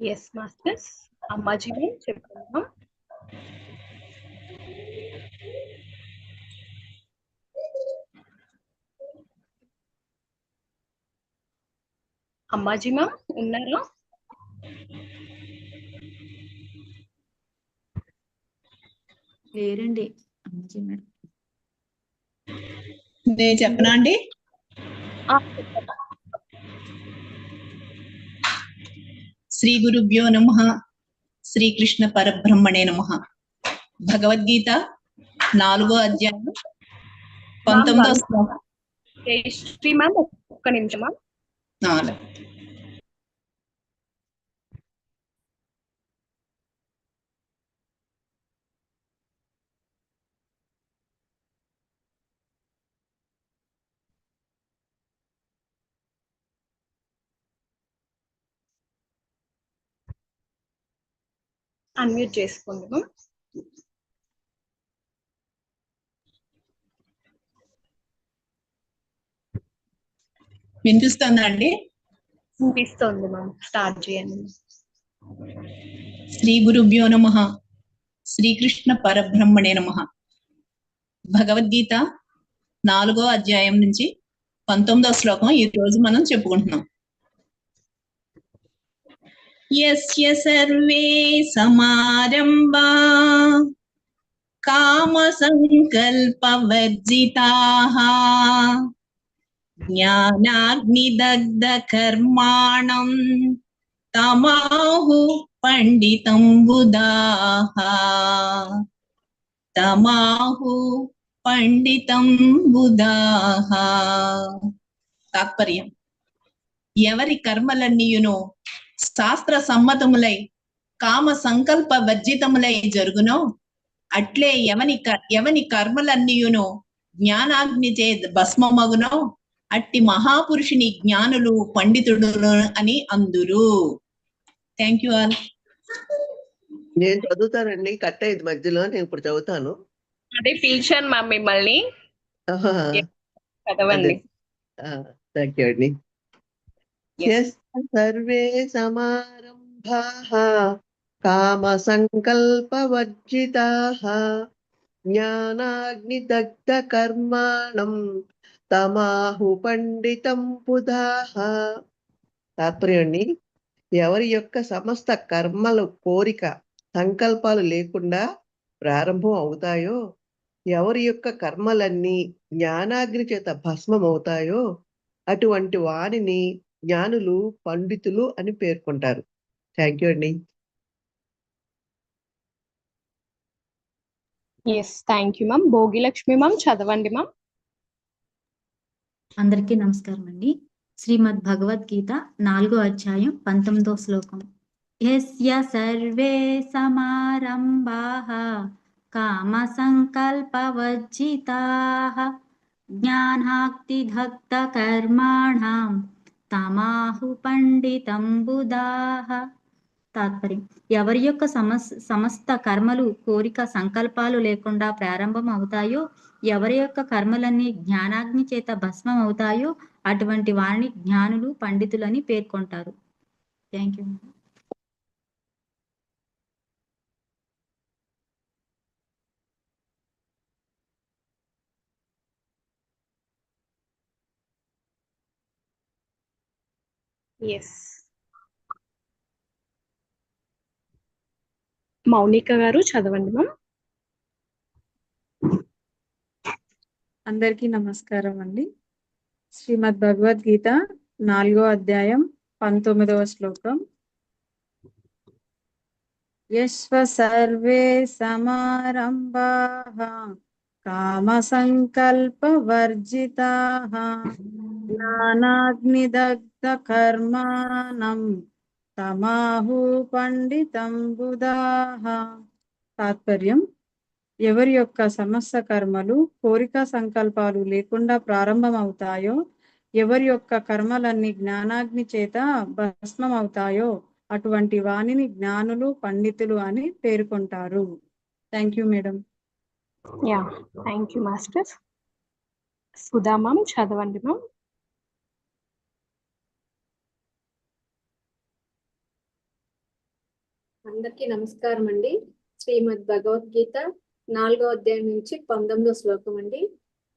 Yes masters Ammaji ma'am చెప్పండి ma'am Ammaji ma'am ఉన్నారా? లేరండి. అమ్మాజీ మేడం. నేను చెప్పనా అండి? ఆ, చెప్పండి. శ్రీ గురుభ్యో నమ. శ్రీకృష్ణ పరబ్రహ్మణే నమ. భగవద్గీత నాలుగో అధ్యాయం పంతొమ్మిదో మ్యామ్ ఒక్క నిమిషం అన్మ్యూట్ చేసుకోండి మ్యామ్ వినిపిస్తుందా అండి? వినిపిస్తోంది మ్యామ్ స్టార్ట్ చేయండి. శ్రీ గురుభ్యో నమ. శ్రీకృష్ణ పరబ్రహ్మణే నమ. భగవద్గీత నాలుగో అధ్యాయం నుంచి పంతొమ్మిదో శ్లోకం ఈ రోజు మనం చెప్పుకుంటున్నాం. యస్య సర్వే సమారంభా కామ సంకల్పవర్జితాః జ్ఞానాగ్నిదగ్ధ కర్మాణం తమాహు పండితం బుధాః తమాహు పండితం బుధాః తాత్పర్యం ఎవరి కర్మలన్నీయును శాస్త్ర సమ్మతములై కామ సంకల్ప వర్జితములై జరుగునో అట్లే ఎవని క- ఎవని కర్మలన్నీయును జ్ఞానాగ్ని చే భస్మమగునో అట్టి మహాపురుషుని జ్ఞానులు పండితుడు అని అందురు. థ్యాంక్ యూ ఆల్ నేను చదువుతానండి కట్ అయింది మధ్యలో నేను ఇప్పుడు చదువుతాను. అదే పిలిచాను మ్యామ్ మిమ్మల్ని. చదవండి. థ్యాంక్ యూ అండి. ఎస్ సర్వే సమారంభాః కామ సంకల్పవర్జితాః జ్ఞానాగ్నిదగ్ధ కర్మాణం తమాహు పండితం బుధాః తాత్పర్యండి ఎవరి యొక్క సమస్త కర్మలు కోరిక సంకల్పాలు లేకుండా ప్రారంభం అవుతాయో ఎవరి యొక్క కర్మలన్నీ జ్ఞానాగ్ని చేత భస్మం అవుతాయో అటువంటి వాణిని జ్ఞానులు పండితులు అని పేర్కొంటారు. థ్యాంక్ యూ అండి. Yes thank you ma'am Bhogilakshmi ma'am చదవండి మ్యామ్ అందరికీ నమస్కారం అండి. శ్రీమద్ భగవద్గీత నాలుగో అధ్యాయం పంతొమ్మిదో శ్లోకం. యస్య సర్వే సమారంభాః కామ సంకల్పవర్జితాః జ్ఞానాక్తిదగ్ధ కర్మాణం తమాహు పండితంబుదాహ తాత్పర్యం. ఎవరి యొక్క సమస్ సమస్త కర్మలు కోరిక సంకల్పాలు లేకుండా ప్రారంభం అవుతాయో ఎవరి యొక్క కర్మలన్నీ జ్ఞానాగ్ని చేత భస్మం అవుతాయో అటువంటి వారిని జ్ఞానులు పండితులని పేర్కొంటారు. Thank you. ఎస్ మౌనిక గారు చదవండి మ్యామ్ అందరికీ నమస్కారం అండి. శ్రీమద్ భగవద్గీత నాలుగో అధ్యాయం పంతొమ్మిదవ శ్లోకం. యశ్వ సర్వే సమారంభా కామ సంకల్ప వర్జితాః జ్ఞానాగ్నిదగ్ధ కర్మాణం తమాహు పండితం బుధాః. తాత్పర్యం ఎవరి యొక్క సమస్త కర్మలు కోరిక సంకల్పాలు లేకుండా ప్రారంభమవుతాయో ఎవరి యొక్క కర్మలన్నీ జ్ఞానాగ్ని చేత భస్మం అవుతాయో అటువంటి వాణిని జ్ఞానులు పండితులు అని పేర్కొంటారు. Thank you madam. Yeah thank you master. Sudha ma'am చదవండి మ్యామ్. అందరికీ నమస్కారం అండి. శ్రీమద్ భగవద్గీత నాలుగో అధ్యాయం నుంచి పంతొమ్మిదో శ్లోకం అండి.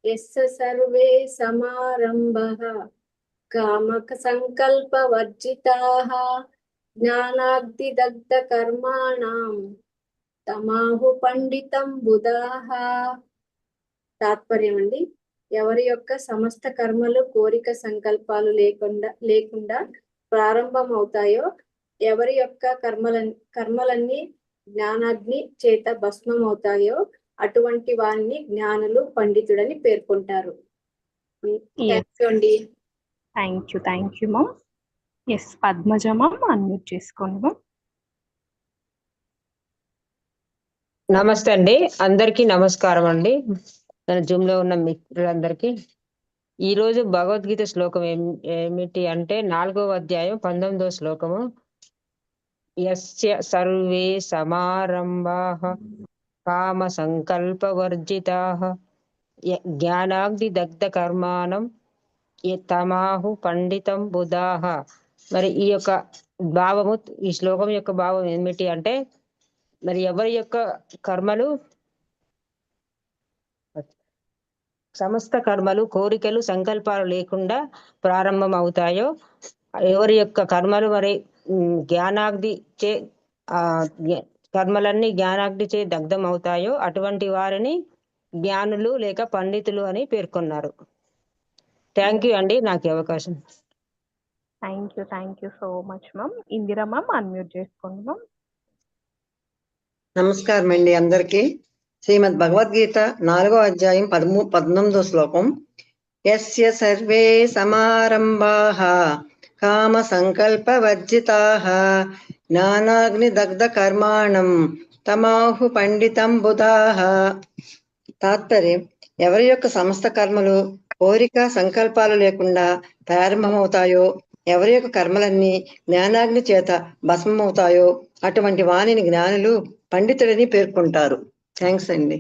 ఎస్స సర్వే సమారంభ కామక సంకల్ప వర్జితాః జ్ఞానాగ్ది దగ్ధ కర్మాణం తమాహు పండితం బుధాః తాత్పర్యం అండి ఎవరి యొక్క సమస్త కర్మలు కోరిక సంకల్పాలు లేకుండా లేకుండా ప్రారంభం అవుతాయో ఎవరి యొక్క కర్మల కర్మలన్నీ జ్ఞానాగ్ని చేత భస్మం అవుతాయో అటువంటి వారిని జ్ఞానులు పండితుడని పేర్కొంటారు. అండి. Thank you thank you ma'am yes Padmaja ma'am unmute చేసుకోండి మ్యామ్ నమస్తే అండి. అందరికీ నమస్కారం అండి. మన జూమ్లో ఉన్న మిత్రులందరికీ. ఈరోజు భగవద్గీత శ్లోకం ఏమిటి అంటే నాలుగవ అధ్యాయం పంతొమ్మిదవ శ్లోకము. యస్య సర్వే సమారంభా కామ సంకల్పవర్జిత జ్ఞానాగ్ని దగ్ధ కర్మానం తమాహు పండితం బుధాహ మరి ఈ యొక్క భావము ఈ శ్లోకం యొక్క భావం ఏమిటి అంటే మరి ఎవరి యొక్క కర్మలు? సమస్త కర్మలు కోరికలు సంకల్పాలు లేకుండా ప్రారంభం అవుతాయో ఎవరి యొక్క కర్మలు మరి జ్ఞానాగ్ది జ్ఞానాగ్ని చే కర్మలన్నీ జ్ఞానాగ్ని చే దగ్ధం అవుతాయో అటువంటి వారిని జ్ఞానులు లేక పండితులు అని పేర్కొన్నారు. థ్యాంక్ యూ అండి నాకు అవకాశం. Thank you thank you so much ma'am. Indira ma'am unmute చేసుకోండి మ్యామ్. నమస్కారం అండి అందరికీ. శ్రీమద్ భగవద్గీత నాలుగో అధ్యాయం పదమూ పద్నాలుగో శ్లోకం. యస్య సర్వే సమారంభాః కామ సంకల్ప వర్జితాః జ్ఞానాగ్ని దగ్ధ కర్మాణం తమాహు పండితం బుధాః. తాత్పర్యం ఎవరి యొక్క సమస్త కర్మలు కోరిక సంకల్పాలు లేకుండా ప్రారంభమవుతాయో ఎవరి యొక్క కర్మలన్నీ జ్ఞానాగ్ని చేత భస్మమవుతాయో అటువంటి వాణిని జ్ఞానులు పండితుడని పేర్కొంటారు. థ్యాంక్స్ అండి.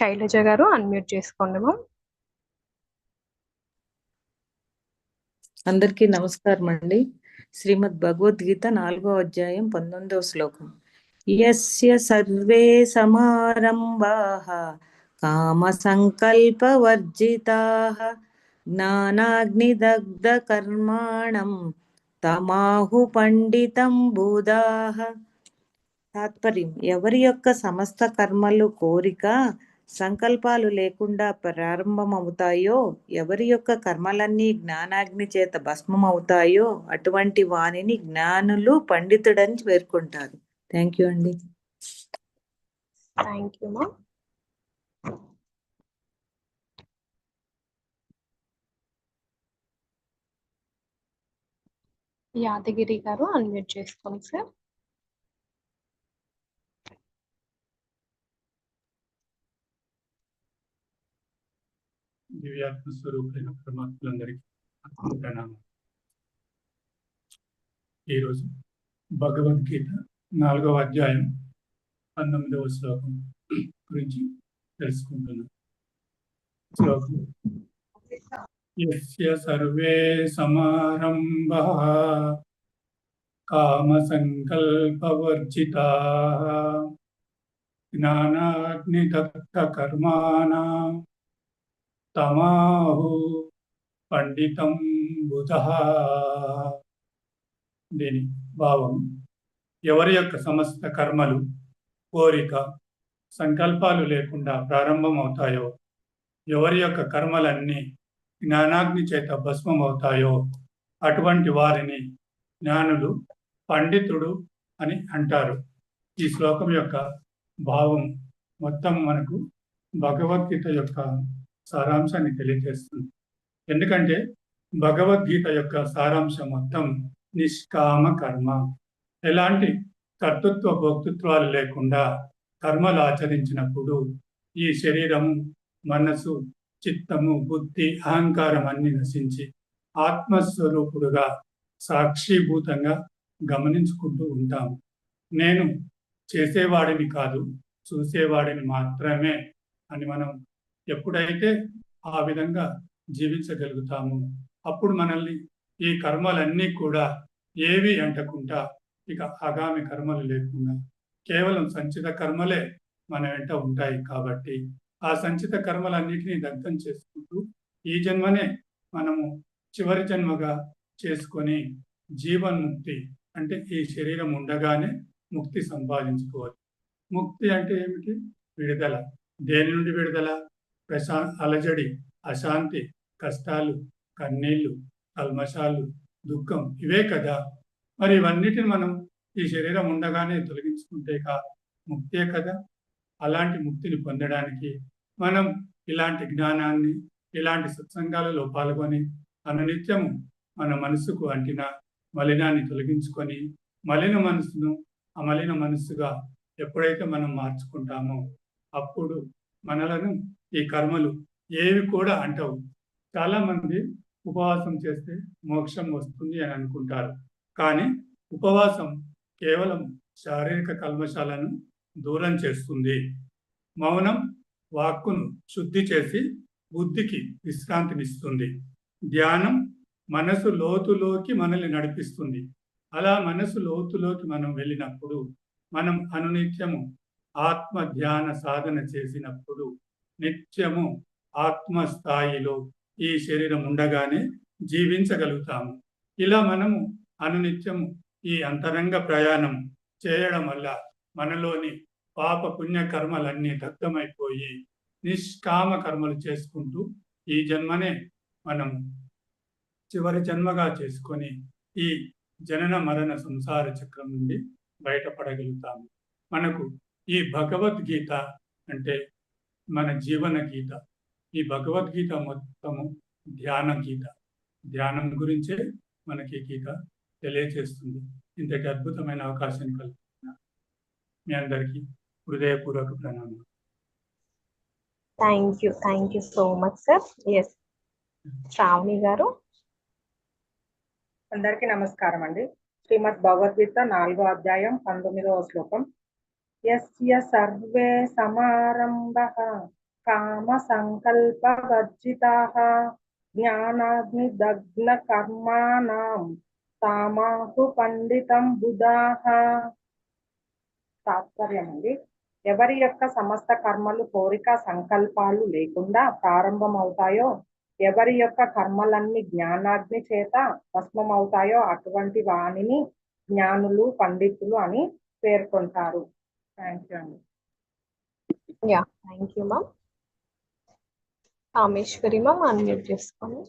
శైలజ గారు అన్మ్యూట్ చేసుకోండి మ్యామ్ అందరికీ నమస్కారం అండి. శ్రీమద్ భగవద్గీత నాలుగో అధ్యాయం పంతొమ్మిదవ శ్లోకం. యస్య సర్వే సమారంభాః కామ సంకల్ప వర్జితాః జ్ఞానాగ్నిదగ్ధ కర్మాణం తమాహు పండితం బుధాః. తాత్పర్యం ఎవరి యొక్క సమస్త కర్మలు కోరిక సంకల్పాలు లేకుండా ప్రారంభమవుతాయో ఎవరి యొక్క కర్మలన్నీ జ్ఞానాగ్ని చేత భస్మం అవుతాయో అటువంటి వానిని జ్ఞానులు పండితుడని పేర్కొంటారు. థ్యాంక్ యూ అండి. Thank you ma'am Yadagiri garu unmute చేసుకోండి సార్ దివ్యాత్మ స్వరూపులైన పరమాత్మలందరికీ ప్రణామం ఈరోజు భగవద్గీత నాలుగవ అధ్యాయం పంతొమ్మిదవ శ్లోకం గురించి తెలుసుకుంటున్నాం శ్లోకం యస్య సర్వే సమారంభ కామ సంకల్పవర్జితా జ్ఞానాగ్నిదగ్ధ కర్మాణం తమాహు పండితం బుధ. దీని భావం ఎవరి యొక్క సమస్త కర్మలు కోరిక సంకల్పాలు లేకుండా ప్రారంభమవుతాయో ఎవరి యొక్క కర్మలన్నీ జ్ఞానాగ్ని చేత భస్మమవుతాయో అటువంటి వారిని జ్ఞానులు పండితుడు అని అంటారు. ఈ శ్లోకం యొక్క భావం మొత్తం మనకు భగవద్గీత యొక్క సారాంశాన్ని తెలియజేస్తుంది. ఎందుకంటే భగవద్గీత యొక్క సారాంశం మొత్తం నిష్కామ కర్మ. ఎలాంటి కర్తృత్వ భోక్తృత్వాలు లేకుండా కర్మలు ఆచరించినప్పుడు ఈ శరీరము మనసు చిత్తము బుద్ధి అహంకారం అన్ని నశించి ఆత్మస్వరూపుడుగా సాక్షిభూతంగా గమనించుకుంటూ ఉంటాము. నేను చేసేవాడిని కాదు చూసేవాడిని మాత్రమే అని మనం ఎప్పుడైతే ఆ విధంగా జీవించగలుగుతాము అప్పుడు మనల్ని ఈ కర్మలన్నీ కూడా ఏవి అంటకుండా ఇక ఆగామి కర్మలు లేకుండా కేవలం సంచిత కర్మలే మన వెంట ఉంటాయి కాబట్టి ఆ సంచిత కర్మలన్నిటినీ దగ్ధం చేసుకుంటూ ఈ జన్మనే మనము చివరి జన్మగా చేసుకొని జీవన్ముక్తి అంటే ఈ శరీరం ఉండగానే ముక్తి సంపాదించుకోవచ్చు ముక్తి అంటే ఏమిటి? విడుదల. దేని నుండి విడుదల? ప్రశా అలజడి అశాంతి కష్టాలు కన్నీళ్ళు కల్మషాలు దుఃఖం ఇవే కదా. మరి ఇవన్నిటిని మనం ఈ శరీరం ఉండగానే తొలగించుకుంటే కా ముక్తే కదా. అలాంటి ముక్తిని పొందడానికి మనం ఇలాంటి జ్ఞానాన్ని ఇలాంటి సత్సంగాలలో పాల్గొని అనునిత్యము మన మనసుకు అంటిన మలినాన్ని తొలగించుకొని మలిన మనసును అమలిన మనస్సుగా ఎప్పుడైతే మనం మార్చుకుంటామో అప్పుడు మనలను ఈ కర్మలు ఏవి కూడా అంటవు. చాలా మంది ఉపవాసం చేస్తే మోక్షం వస్తుంది అని అనుకుంటారు. కానీ ఉపవాసం కేవలం శారీరక కల్మశాలను దూరం చేస్తుంది. మౌనం వాక్కును శుద్ధి చేసి బుద్ధికి విశ్రాంతినిస్తుంది. ధ్యానం మనసు లోతులోకి మనల్ని నడిపిస్తుంది. అలా మనసు లోతులోకి మనం వెళ్ళినప్పుడు మనం అనునిత్యము ఆత్మ ధ్యాన సాధన చేసినప్పుడు నిత్యము ఆత్మస్థాయిలో ఈ శరీరం ఉండగానే జీవించగలుగుతాము. ఇలా మనము అనునిత్యము ఈ అంతరంగ ప్రయాణం చేయడం వల్ల మనలోని పాప పుణ్య కర్మలన్నీ దగ్ధమైపోయి నిష్కామ కర్మలు చేసుకుంటూ ఈ జన్మనే మనం చివరి జన్మగా చేసుకొని ఈ జనన మరణ సంసార చక్రం నుండి బయటపడగలుగుతాము. మనకు ఈ భగవద్గీత అంటే మన జీవన గీత. ఈ భగవద్గీత మొత్తము ధ్యాన గీత. ధ్యానం గురించే మనకి గీత తెలియచేస్తుంది. ఇంతటి అద్భుతమైన అవకాశం కల్పించిన మీ అందరికీ హృదయపూర్వక ప్రణామం thank you thank you so much sir yes Shravani garu. అందరికీ నమస్కారం అండి శ్రీమద్ భగవద్గీత నాలుగో అధ్యాయం పంతొమ్మిదవ శ్లోకం. యస్య సర్వే సమారంభ కామ సంకల్ప వర్జితాః జ్ఞానాగ్ని కర్మాణం తామాహు పండితం బుధాః తాత్పర్యం అండి ఎవరి యొక్క సమస్త కర్మలు కోరిక సంకల్పాలు లేకుండా ప్రారంభమవుతాయో ఎవరి యొక్క కర్మలన్నీ జ్ఞానాగ్ని చేత భస్మమవుతాయో అటువంటి వాణిని జ్ఞానులు పండితులు అని పేర్కొంటారు. థ్యాంక్ యూ అండి yeah thank you ma'am Kameswari ma'am unmute చేసుకోండి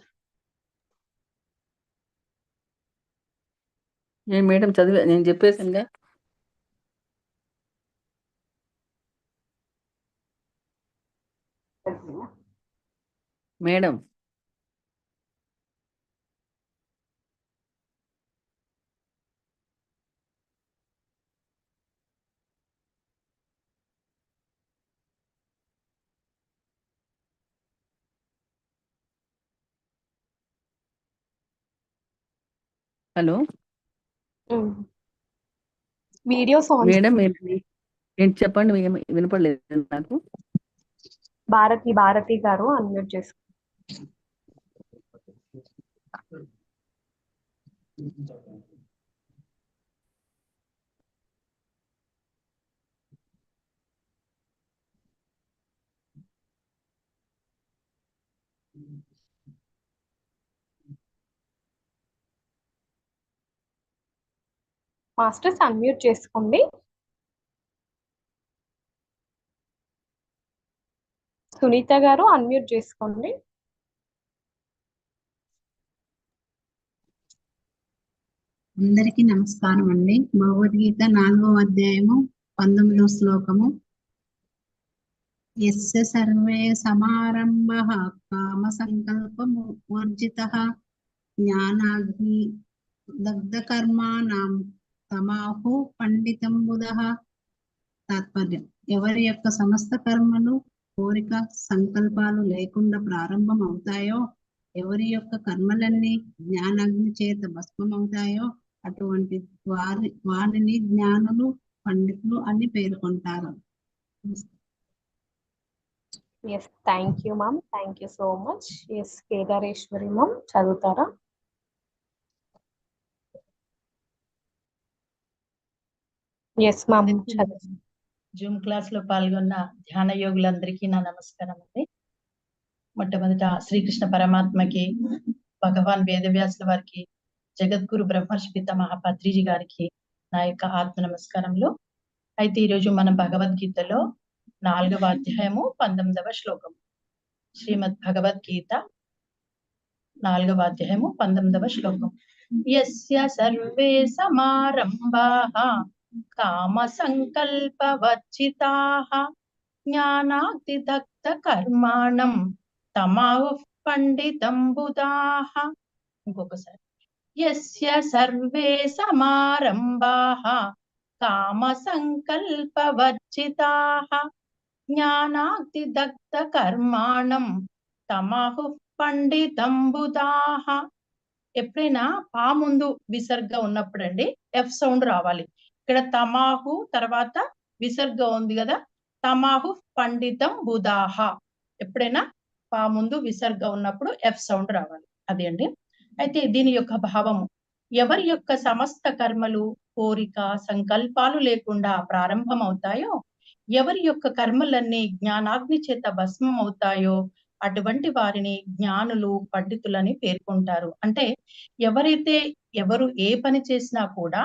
నేను మేడం చదివా నేను చెప్పేసానుగా మేడం హలో? వీడియోస్ మేడం ఏంటి చెప్పండి వినపడలేదు నాకు. భారతి భారతి గారు అన్మ్యూట్ చేసుకోండి మాస్టర్స్ అన్మ్యూట్ చేసుకోండి. సునీత గారు అన్మ్యూట్ చేసుకోండి. అందరికీ నమస్కారం అండి. భగవద్గీత నాలుగో అధ్యాయము పంతొమ్మిదో శ్లోకము. ఎస్య సర్వే సమారంభ కామ సంకల్పము వర్జిత జ్ఞానాగ్ని దగ్ధకర్మాణం తమాహు పండితం బుధ. తాత్పర్యం. ఎవరి యొక్క సమస్త కర్మలు కోరిక సంకల్పాలు లేకుండా ప్రారంభం అవుతాయో ఎవరి యొక్క కర్మలన్నీ జ్ఞానాగ్ని చేత భస్మమవుతాయో అటువంటి వారి వారిని జ్ఞానులు పండితులు అని పేర్కొంటారు. Yes thank you ma'am thank you so much yes Kedareswari ma'am చదువుతారా? ఎస్ జూమ్ క్లాస్లో పాల్గొన్న ధ్యాన యోగులందరికీ నా నమస్కారం అండి మొట్టమొదట శ్రీకృష్ణ పరమాత్మకి భగవాన్ వేదవ్యాసుల వారికి జగద్గురు బ్రహ్మర్షి పితామహ పత్రిజీ గారికి నా యొక్క ఆత్మ నమస్కారములు. అయితే ఈరోజు మనం భగవద్గీతలో నాలుగవ అధ్యాయము పంతొమ్మిదవ శ్లోకం శ్రీమద్ భగవద్గీత నాలుగవ అధ్యాయము పంతొమ్మిదవ శ్లోకం యస్య సర్వే సమారంభాః కామ సంకల్పవర్జితాః జ్ఞానాగ్నిదగ్ధ కర్మాణం తమాహు పండితంబుదా ఇంకొకసారి. యస్య సర్వే సమారంభాః కామ సంకల్పవర్జితాః జ్ఞానాగ్నిదగ్ధ కర్మాణం తమాహు పండితంబుదా ఎప్పుడైనా పా ముందు విసర్గ ఉన్నప్పుడండి ఎఫ్ సౌండ్ రావాలి. ఇక్కడ తమాహు తర్వాత విసర్గ ఉంది కదా. తమాహు పండితం బుధాహ. ఎప్పుడైనా పా ముందు విసర్గ ఉన్నప్పుడు ఎఫ్ సౌండ్ రావాలి. అదే అండి. అయితే దీని యొక్క భావము ఎవరి యొక్క సమస్త కర్మలు కోరిక సంకల్పాలు లేకుండా ప్రారంభం అవుతాయో ఎవరి యొక్క కర్మలన్నీ జ్ఞానాగ్ని చేత భస్మం అవుతాయో అటువంటి వారిని జ్ఞానులు పండితులని పేర్కొంటారు. అంటే ఎవరైతే ఎవరు ఏ పని చేసినా కూడా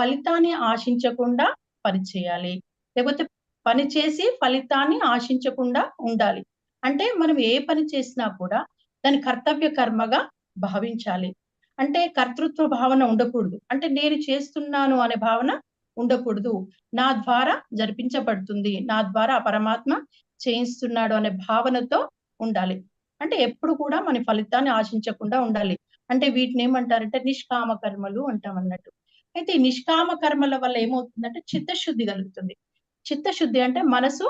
ఫలితాన్ని ఆశించకుండా పని చేయాలి. లేకపోతే పని చేసి ఫలితాన్ని ఆశించకుండా ఉండాలి. అంటే మనం ఏ పని చేసినా కూడా దాని కర్తవ్య కర్మగా భావించాలి. అంటే కర్తృత్వ భావన ఉండకూడదు. అంటే నేను చేస్తున్నాను అనే భావన ఉండకూడదు. నా ద్వారా జరిపించబడుతుంది. నా ద్వారా పరమాత్మ చేయిస్తున్నాడు అనే భావనతో ఉండాలి. అంటే ఎప్పుడు కూడా మన ఫలితాన్ని ఆశించకుండా ఉండాలి. అంటే వీటిని ఏమంటారంటే నిష్కామ కర్మలు అంటాం అన్నట్టు. అయితే ఈ నిష్కామ కర్మల వల్ల ఏమవుతుందంటే చిత్తశుద్ధి కలుగుతుంది. చిత్తశుద్ధి అంటే మనసు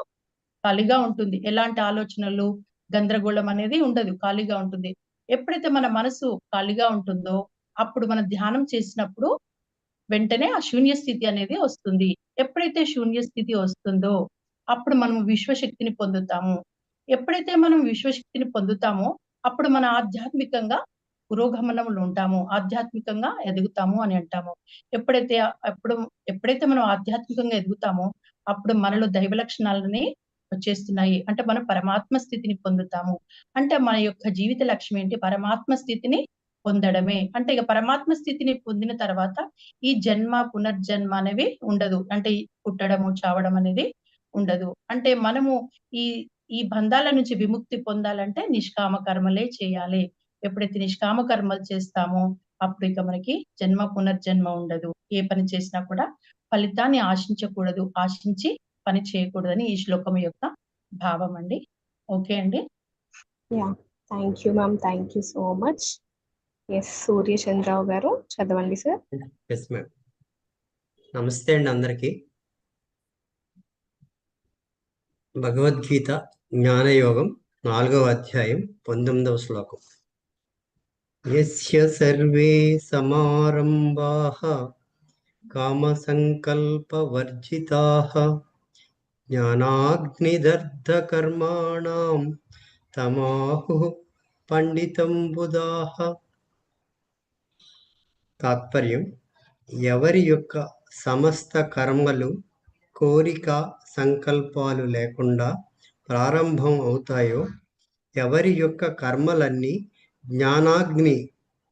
ఖాళీగా ఉంటుంది. ఎలాంటి ఆలోచనలు గందరగోళం అనేది ఉండదు. ఖాళీగా ఉంటుంది. ఎప్పుడైతే మన మనసు ఖాళీగా ఉంటుందో అప్పుడు మన ధ్యానం చేసినప్పుడు వెంటనే ఆ శూన్య స్థితి అనేది వస్తుంది. ఎప్పుడైతే శూన్య స్థితి వస్తుందో అప్పుడు మనం విశ్వశక్తిని పొందుతాము. ఎప్పుడైతే మనం విశ్వశక్తిని పొందుతామో అప్పుడు మన ఆధ్యాత్మికంగా పురోగమనంలో ఉంటాము ఆధ్యాత్మికంగా ఎదుగుతాము అని అంటాము. ఎప్పుడైతే ఎప్పుడు ఎప్పుడైతే మనం ఆధ్యాత్మికంగా ఎదుగుతామో అప్పుడు మనలో దైవ లక్షణాలని వచ్చేస్తున్నాయి. అంటే మనం పరమాత్మ స్థితిని పొందుతాము. అంటే మన యొక్క జీవిత లక్ష్యం ఏంటి? పరమాత్మ స్థితిని పొందడమే. అంటే ఇక పరమాత్మ స్థితిని పొందిన తర్వాత ఈ జన్మ పునర్జన్మ అనేవి ఉండదు. అంటే పుట్టడము చావడం అనేది ఉండదు. అంటే మనము ఈ ఈ బంధాల నుంచి విముక్తి పొందాలంటే నిష్కామ కర్మలే చేయాలి. ఎప్పుడైతే నిష్కామ కర్మలు చేస్తామో అప్పుడు ఇక మనకి జన్మ పునర్జన్మ ఉండదు. ఏ పని చేసినా కూడా ఫలితాన్ని ఆశించకూడదు. ఆశించి పని చేయకూడదని ఈ శ్లోకం యొక్క భావం అండి. ఓకే అండి? Yeah. Thank you ma'am. Thank you so much. Yes Suryachandrarao garu చదవండి సార్. ఎస్ మ్యామ్ నమస్తే అండి అందరికీ. భగవద్గీత జ్ఞానయోగం నాలుగవ అధ్యాయం పంతొమ్మిదవ శ్లోకం. యస్య సర్వే సమారంభా కామసంకల్పవర్జితాః జ్ఞానాగ్నిదగ్ధకర్మాణం తమాహుః పండితం బుధాహ తాత్పర్యం ఎవరి యొక్క సమస్త కర్మలు కోరిక సంకల్పాలు లేకుండా ప్రారంభం అవుతాయో ఎవరి యొక్క కర్మలన్నీ జ్ఞానాగ్ని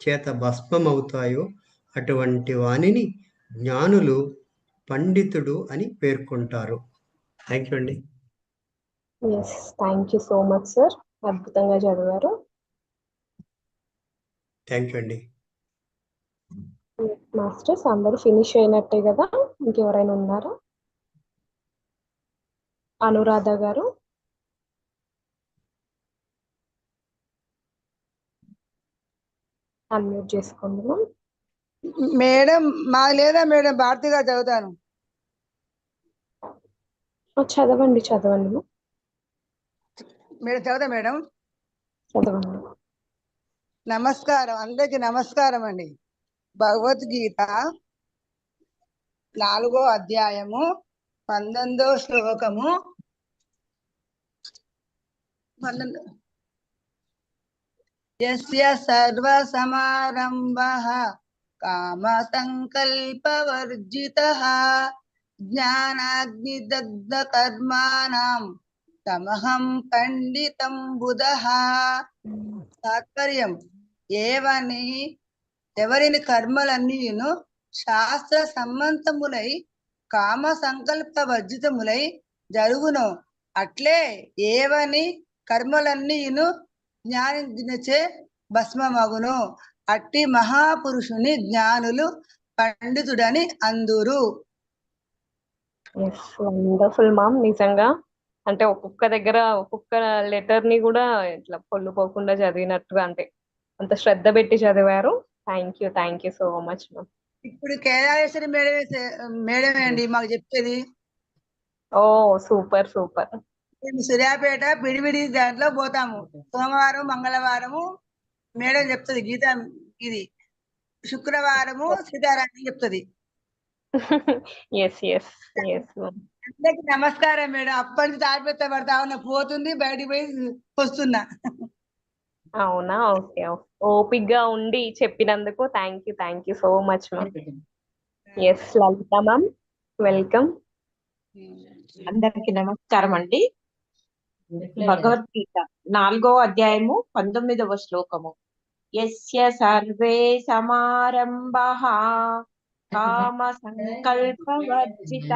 చేత భస్మమవుతాయో అటువంటి వానిని జ్ఞానులు పండితుడు అని పేర్కొంటారు. థ్యాంక్ యూ అండి. Yes thank you so much sir అద్భుతంగా చదివారు. థ్యాంక్ యూ అండి. మాస్టర్స్ అందరూ ఫినిష్ అయినట్టే కదా ఇంకెవరైనా ఉన్నారా? అనురాధ గారు. అన్మ్యూట్ చేసుకోండి మేడం మాది లేదా మేడం? భారతిగా చదువుతాను. చదవండి చదవండి. మేడం చదువుతా మేడం? చదవండి. నమస్కారం అందరికి నమస్కారం అండి. భగవద్గీత నాలుగో అధ్యాయము పంతొమ్మిదో శ్లోకము. యస్య సర్వ సమారంభః కామ సంకల్పవర్జిత జ్ఞానాగ్నిదగ్ధ కర్మాణం తమహం పండితం బుధః తాత్పర్యం ఏవని ఎవరిని కర్మలన్నీను శాస్త్ర సంబంధములై కామ సంకల్ప వర్జితములై జరుగును అట్లే ఏవని కర్మలన్నీను జ్ఞానించే భస్మమగును. అట్టి మహాపురుషుని జ్ఞానులు పండితుడని అందురు. వండర్ఫుల్ మామ్ నిజంగా. అంటే ఒక్కొక్క దగ్గర ఒక్కొక్క లెటర్ని కూడా ఇట్లా పొల్లు పోకుండా చదివినట్టుగా అంటే అంత శ్రద్ధ పెట్టి చదివారు. Thank you thank you so much ma'am ఇప్పుడు కేదారేశ్వరి మేడమే మేడమే అండి మాకు చెప్పేది. Oh super super. మేము సూర్యాపేట పిడివిడి దాంట్లో పోతాము. సోమవారం మంగళవారము మేడం చెప్తుంది గీత ఇది. శుక్రవారము సీతారామం చెప్తుంది. అందరికి నమస్కారం మేడం. అప్పటి నుంచి తాడిపెత్త పడతా ఉన్నా పోతుంది బయటికి పోయి వస్తున్నా. అవునా? ఓకే ఓపిక్గా ఉండి చెప్పినందుకు thank you thank you so much ma'am yes Lalitha ma'am welcome అందరికి నమస్కారం అండి. భగవద్గీత. నాలుగో అధ్యాయము పంతొమ్మిదవ శ్లోకము. యస్య సర్వే సమారంభ కామ సంకల్పవర్జిత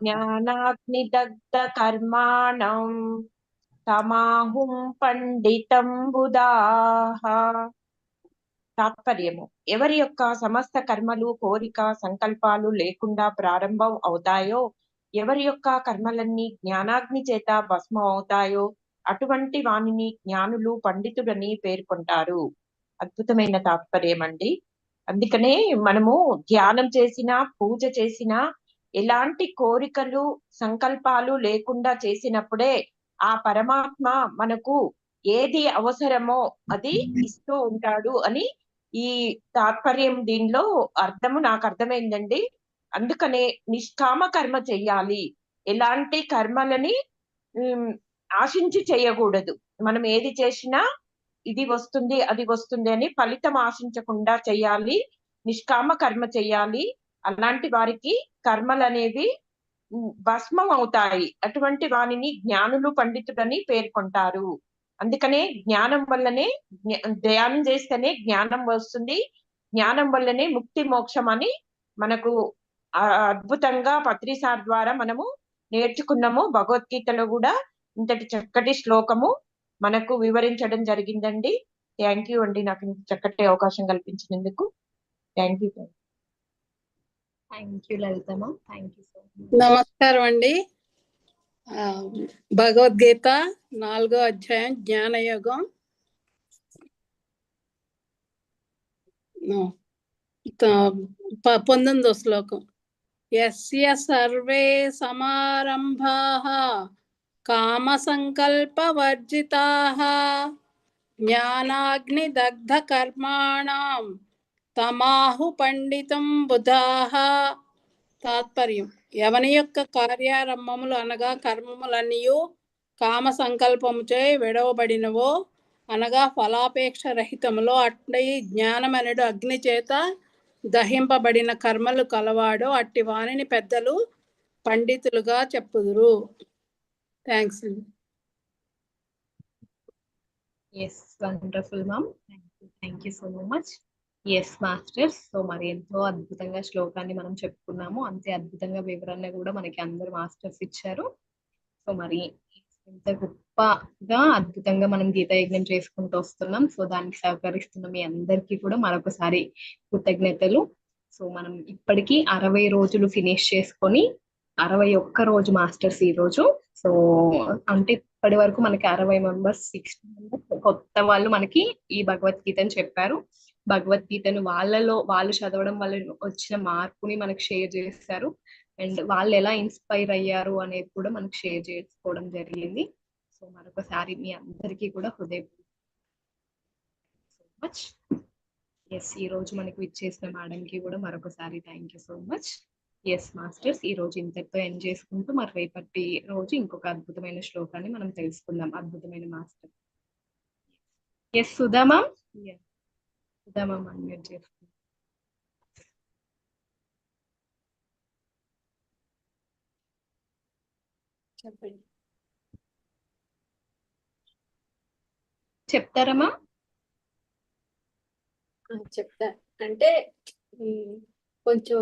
జ్ఞానాగ్నిదగ్ధ కర్మాణం తమాహుం పండితం బుధాః. తాత్పర్యము. ఎవరి యొక్క సమస్త కర్మలు కోరిక సంకల్పాలు లేకుండా ప్రారంభం అవుతాయో ఎవరి యొక్క కర్మలన్నీ జ్ఞానాగ్ని చేత భస్మం అవుతాయో అటువంటి వానిని జ్ఞానులు పండితుడని పేర్కొంటారు. అద్భుతమైన తాత్పర్యం అండి. అందుకనే మనము ధ్యానం చేసినా పూజ చేసినా ఎలాంటి కోరికలు సంకల్పాలు లేకుండా చేసినప్పుడే ఆ పరమాత్మ మనకు ఏది అవసరమో అది ఇస్తూ ఉంటాడు అని ఈ తాత్పర్యం దీనిలో అర్థము నాకు అర్థమైందండి. అందుకనే నిష్కామ కర్మ చెయ్యాలి. ఎలాంటి కర్మలని ఆశించి చేయకూడదు మనం ఏది చేసినా ఇది వస్తుంది అది వస్తుంది అని ఫలితం ఆశించకుండా చేయాలి నిష్కామ కర్మ చేయాలి అలాంటి వారికి కర్మలు అనేవి భస్మం అవుతాయి. అటువంటి వానిని జ్ఞానులు పండితుడని పేర్కొంటారు. అందుకనే జ్ఞానం వల్లనే ధ్యానం చేస్తేనే జ్ఞానం వస్తుంది. జ్ఞానం వల్లనే ముక్తి మోక్షం అని మనకు అద్భుతంగా పత్రిసార్ ద్వారా మనము నేర్చుకున్నాము. భగవద్గీతలో కూడా ఇంతటి చక్కటి శ్లోకము మనకు వివరించడం జరిగిందండి. థ్యాంక్ యూ అండి. నాకు ఇంత చక్కటి అవకాశం కల్పించినందుకు. Thank you thank you thank నమస్కారం అండి. భగవద్గీత నాలుగో అధ్యాయం జ్ఞానయోగం. పంతొమ్మిదో శ్లోకం. యస్య సర్వే సమారంభాః కామ సంకల్పవర్జితాః తమాహు పండితం బుధాః తాత్పర్యం ఎవని యొక్క కార్యారంభములు అనగా కర్మములన్నీయు కామ సంకల్పముచే విడవబడినవో అనగా ఫలాపేక్ష రహితములో అట్టి జ్ఞానమనుడు అగ్ని చేత దహింపబడిన కర్మలు కలవాడు అట్టి వాణిని పెద్దలు పండితులుగా చెప్పుదురు. Thanks yes wonderful ma'am thank you thank you so much yes masters so మరి ఎంతో అద్భుతంగా శ్లోకాన్ని మనం చెప్పుకున్నాము. అంతే అద్భుతంగా వివరణ కూడా మనకి అందరు మాస్టర్స్ ఇచ్చారు. సో మరి ఎంత గొప్పగా అద్భుతంగా మనం గీత యజ్ఞం చేసుకుంటూ వస్తున్నాం. సో దానికి సహకరిస్తున్న మీ అందరికీ కూడా మరొకసారి కృతజ్ఞతలు. సో మనం ఇప్పటికీ అరవై రోజులు ఫినిష్ చేసుకొని అరవై ఒక్క రోజు మాస్టర్స్ ఈ రోజు. సో అంటే ఇప్పటి వరకు మనకి అరవై మెంబర్స్ సిక్స్టీ మెంబర్స్ కొత్త వాళ్ళు మనకి ఈ భగవద్గీతను చెప్పారు. భగవద్గీతను వాళ్ళలో వాళ్ళు చదవడం వల్ల వచ్చిన మార్పుని మనకు షేర్ చేస్తారు అండ్ వాళ్ళు ఎలా ఇన్స్పైర్ అయ్యారు అనేది కూడా మనకు షేర్ చేసుకోవడం జరిగింది. సో మరొకసారి మీ అందరికీ కూడా హృదయ సో మచ్. ఎస్ ఈ రోజు మనకు ఇచ్చేసిన మేడంకి కూడా మరొకసారి thank you so much. Yes masters ఈ రోజు ఇంతటితో ఎండ్ చేసుకుంటూ మరి రేపటి రోజు ఇంకొక అద్భుతమైన శ్లోకాన్ని మనం తెలుసుకుందాం. అద్భుతమైన master. Yes Sudhama Sudhama unmute చేసుకుందాం చెప్పండి. చెప్తారమ్మా? చెప్తా. అంటే కొంచెం